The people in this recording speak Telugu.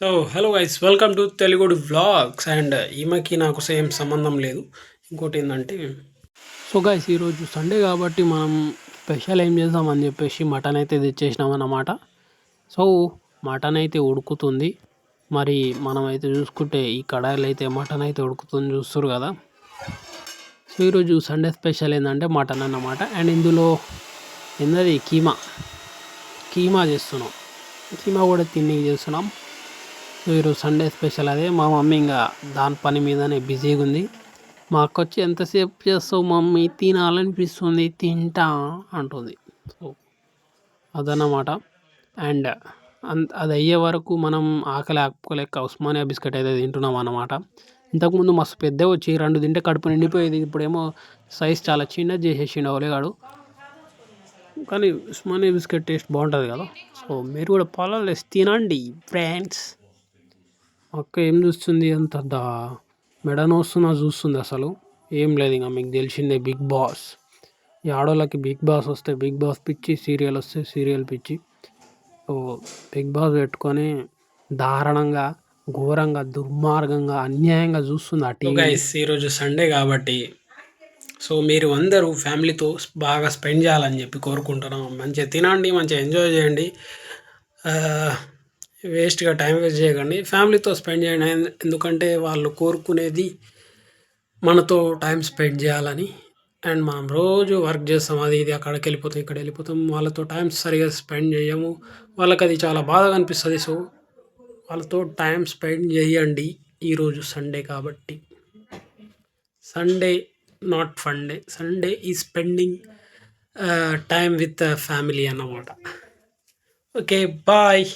So hello guys welcome to Telugudu vlogs and ఈమెకి నాకు సేమ్ సంబంధం లేదు. ఇంకోటి ఏంటంటే సో గైస్ ఈరోజు సండే కాబట్టి మనం స్పెషల్ ఏం చేద్దామని చెప్పేసి మటన్ అయితే తెచ్చేసినాం అన్నమాట. సో మటన్ అయితే ఉడుకుతుంది. మరి మనం అయితే చూసుకుంటే ఈ కడాయిలు అయితే మటన్ అయితే ఉడుకుతుంది చూస్తారు కదా. సో ఈరోజు సండే స్పెషల్ ఏంటంటే మటన్ అన్నమాట. అండ్ ఇందులో ఏంటది కీమా. కీమా చేస్తున్నాం. కీమా కూడా తిండి చేస్తున్నాం. ఈరోజు సండే స్పెషల్ అదే. మా మమ్మీ ఇంకా దాని పని మీదనే బిజీగా ఉంది మా అక్క వచ్చి ఎంతసేపు చేస్తావు మమ్మీ? తినాలనిపిస్తుంది తింటా అంటుంది. సో అదన్నమాట. అండ్ అది అయ్యే వరకు మనం ఆకలి ఆపుకోలేక ఉస్మానియా బిస్కెట్ అయితే తింటున్నాం అన్నమాట. ఇంతకుముందు మస్తు పెద్ద వచ్చి రెండు తింటే కడుపు నిండిపోయేది. ఇప్పుడేమో సైజ్ చాలా చిన్నది చేసేసిండు అవలేగాడు కానీ ఉస్మానియా బిస్కెట్ టేస్ట్ బాగుంటుంది కదా. సో మీరు కూడా పొలాలు తినండి ఫ్రెండ్స్. అక్క ఏం చూస్తుంది అంత దా మెడ నోస్తున్నా చూస్తుంది అసలు. ఏం లేదు ఇంకా మీకు తెలిసిందే బిగ్ బాస్. ఈ ఆడోళ్ళకి బిగ్ బాస్ వస్తే బిగ్ బాస్ పిచ్చి సీరియల్ వస్తే సీరియల్ పిచ్చి. సో బిగ్ బాస్ పెట్టుకొని దారుణంగా ఘోరంగా దుర్మార్గంగా అన్యాయంగా చూస్తుంది ఆ టీవీ. ఈరోజు సండే కాబట్టి సో మీరు అందరూ ఫ్యామిలీతో బాగా స్పెండ్ చేయాలని చెప్పి కోరుకుంటున్నాం. మంచిగా తినండి మంచిగా ఎంజాయ్ చేయండి. వేస్ట్గా టైం వేస్ట్ చేయకండి. ఫ్యామిలీతో స్పెండ్ చేయండి. ఎందుకంటే వాళ్ళు కోరుకునేది మనతో టైం స్పెండ్ చేయాలని. అండ్ మనం రోజు వర్క్ చేస్తాం. అది ఇది అక్కడికి వెళ్ళిపోతాం ఇక్కడ వెళ్ళిపోతాం. వాళ్ళతో టైం సరిగా స్పెండ్ చేయము. వాళ్ళకి అది చాలా బాధగా అనిపిస్తుంది. సో వాళ్ళతో టైం స్పెండ్ చేయండి ఈరోజు సండే కాబట్టి. Sunday not fun day. Sunday ఈ స్పెండింగ్ టైం విత్ ఫ్యామిలీ అన్నమాట. Okay bye.